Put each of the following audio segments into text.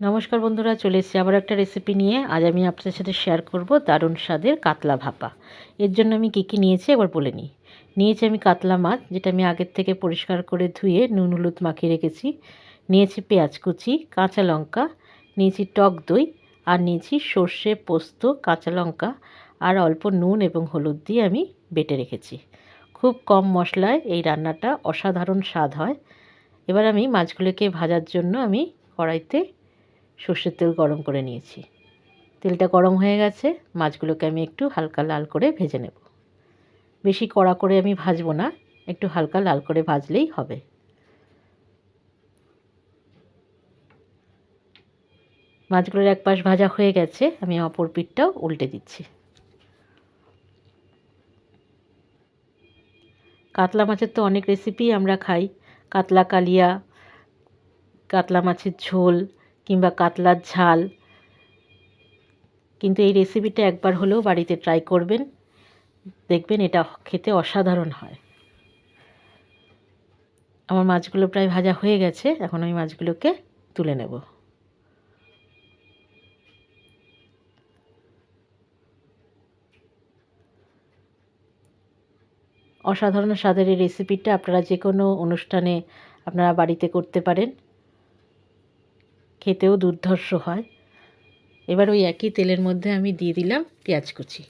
নমস্কার বন্ধুরা, চলে এসেছি আবার একটা রেসিপি নিয়ে। আজ আমি আপনাদের সাথে শেয়ার করব দারুণ স্বাদের কাতলা ভাপা। এর জন্য আমি কী কী নিয়েছি একবার বলে নিই। নিয়েছি আমি কাতলা মাছ, যেটা আমি আগের থেকে পরিষ্কার করে ধুয়ে নুন, হলুদ মাখিয়ে রেখেছি। নিয়েছি পেঁয়াজ কুচি, কাঁচা লঙ্কা, নিয়েছি টক দই, আর নিয়েছি সর্ষে, পোস্ত, কাঁচা লঙ্কা, আর অল্প নুন এবং হলুদ দিয়ে আমি বেটে রেখেছি। খুব কম মশলায় এই রান্নাটা অসাধারণ স্বাদ হয়। এবার আমি মাছগুলোকে ভাজার জন্য আমি কড়াইতে সর্ষের তেল গরম করে নিয়েছি। তেলটা গরম হয়ে গেছে, মাছগুলোকে আমি একটু হালকা লাল করে ভেজে নেব। বেশি কড়া করে আমি ভাজবো না, একটু হালকা লাল করে ভাজলেই হবে। মাছগুলোর এক পাশ ভাজা হয়ে গেছে, আমি অপর পিঠটাও উল্টে দিচ্ছি। কাতলা মাছের তো অনেক রেসিপি আমরা খাই। কাতলা কালিয়া, কাতলা মাছের ঝোল কিংবা কাতলার ঝাল। কিন্তু এই রেসিপিটা একবার হলেও বাড়িতে ট্রাই করবেন। দেখবেন এটা খেতে অসাধারণ হয়। আমার মাছগুলো প্রায় ভাজা হয়ে গেছে। এখন আমি মাছগুলোকে তুলে নেব। অসাধারণ স্বাদের এই রেসিপিটা আপনারা যে কোনো অনুষ্ঠানে আপনারা বাড়িতে করতে পারেন। খেতেও দুর্ধর্ষ হয়। এবার ওই একই তেলের মধ্যে আমি দিয়ে দিলাম পেঁয়াজ কুচি।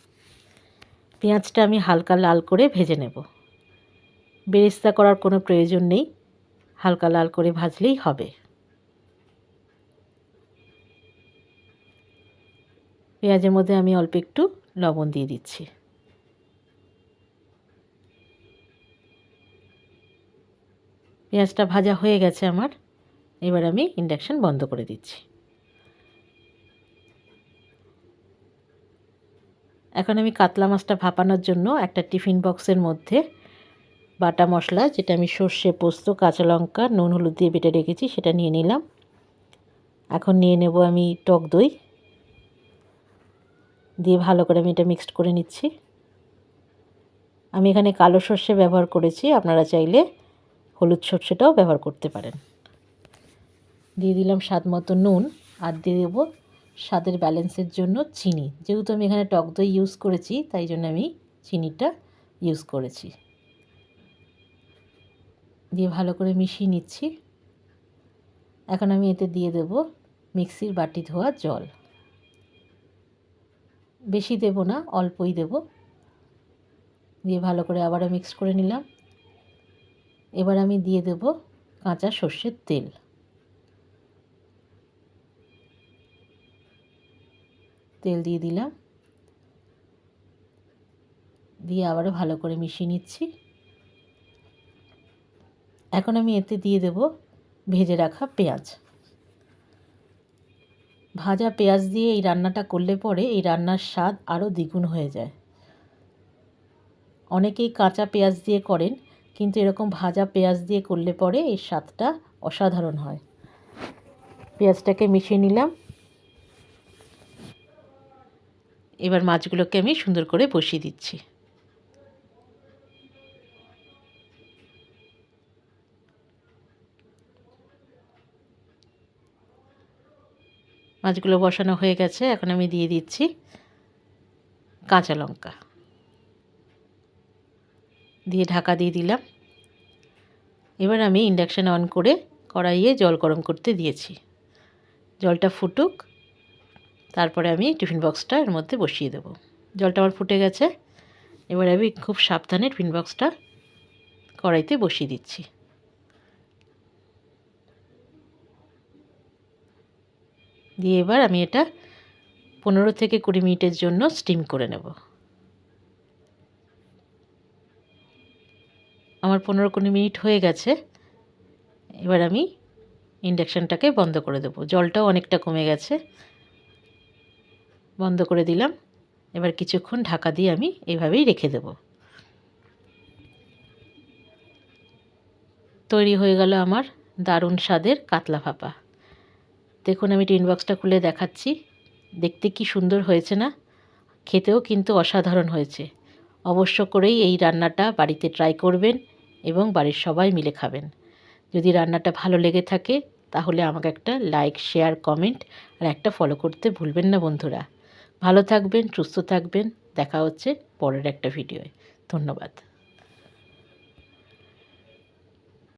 পেঁয়াজটা আমি হালকা লাল করে ভেজে নেব। বেরেস্তা করার কোনো প্রয়োজন নেই। হালকা লাল করে ভাজলেই হবে। পেঁয়াজের মধ্যে আমি অল্প একটু লবণ দিয়ে দিচ্ছি। পেঁয়াজটা ভাজা হয়ে গেছে আমার। এবার আমি ইন্ডাকশান বন্ধ করে দিচ্ছি। এখন আমি কাতলা মাছটা ভাপানোর জন্য একটা টিফিন বক্সের মধ্যে বাটা মশলা, যেটা আমি সর্ষে, পোস্ত, কাঁচা লঙ্কা, নুন, হলুদ দিয়ে বেটে রেখেছি, সেটা নিয়ে নিলাম। এখন নিয়ে নেব আমি টক দই। দিয়ে ভালো করে আমি এটা মিক্সড করে নিচ্ছি। আমি এখানে কালো সর্ষে ব্যবহার করেছি, আপনারা চাইলে হলুদ সর্ষেটাও ব্যবহার করতে পারেন। দিয়ে দিলাম স্বাদ মতো নুন আর দিয়ে দেবো স্বাদের ব্যালেন্সের জন্য চিনি। যেহেতু আমি এখানে টক দই ইউজ করেছি, তাই জন্য আমি চিনিটা ইউজ করেছি। দিয়ে ভালো করে মিশিয়ে নিচ্ছি। এখন আমি এতে দিয়ে দেব মিক্সির বাটি ধোয়া জল। বেশি দেব না, অল্পই দেব। দিয়ে ভালো করে আবারও মিক্স করে নিলাম। এবার আমি দিয়ে দেব কাঁচা সর্ষের তেল। তেল দিয়ে দিলাম। দিয়ে আবারও ভালো করে মিশিয়ে নিচ্ছি। এখন আমি এতে দিয়ে দেব ভেজে রাখা পেঁয়াজ। ভাজা পেঁয়াজ দিয়ে এই রান্নাটা করলে পরে এই রান্নার স্বাদ আরও দ্বিগুণ হয়ে যায়। অনেকেই কাঁচা পেঁয়াজ দিয়ে করেন, কিন্তু এরকম ভাজা পেঁয়াজ দিয়ে করলে পরে এই স্বাদটা অসাধারণ হয়। পেঁয়াজটাকে মিশিয়ে নিলাম। এবার মাছগুলোকে আমি সুন্দর করে বসিয়ে দিচ্ছি। মাছগুলো বসানো হয়ে গেছে, এখন আমি দিয়ে দিচ্ছি কাঁচা লঙ্কা। দিয়ে ঢাকা দিয়ে দিলাম। এবার আমি ইন্ডাকশান অন করে কড়াইয়ে জল গরম করতে দিয়েছি। জলটা ফুটুক। তারপরে আমি টিফিন বক্সটা এর মধ্যে বসিয়ে দেবো। জলটা আমার ফুটে গেছে। এবার আমি খুব সাবধানে টিফিন বক্সটা কড়াইতে বসিয়ে দিচ্ছি। দিয়ে এবার আমি এটা পনেরো থেকে কুড়ি মিনিটের জন্য স্টিম করে নেব। আমার পনেরো কুড়ি মিনিট হয়ে গেছে। এবার আমি ইন্ডাকশানটাকে বন্ধ করে দেবো। জলটাও অনেকটা কমে গেছে। বন্ধ করে দিলাম। এবার কিছুক্ষণ ঢাকা দিয়ে আমি এইভাবেই রেখে দেব। তৈরি হয়ে গেল আমার দারুণ স্বাদের কাতলা ভাপা। দেখুন, আমি টিন বক্সটা খুলে দেখাচ্ছি। দেখতে কি সুন্দর হয়েছে না? খেতেও কিন্তু অসাধারণ হয়েছে। অবশ্য করেই এই রান্নাটা বাড়িতে ট্রাই করবেন এবং বাড়ির সবাই মিলে খাবেন। যদি রান্নাটা ভালো লেগে থাকে, তাহলে আমাকে একটা লাইক, শেয়ার, কমেন্ট আর একটা ফলো করতে ভুলবেন না বন্ধুরা। ভালো থাকবেন সুস্থ থাকবেন। দেখা হচ্ছে পরের একটা ভিডিওয়। ধন্যবাদ।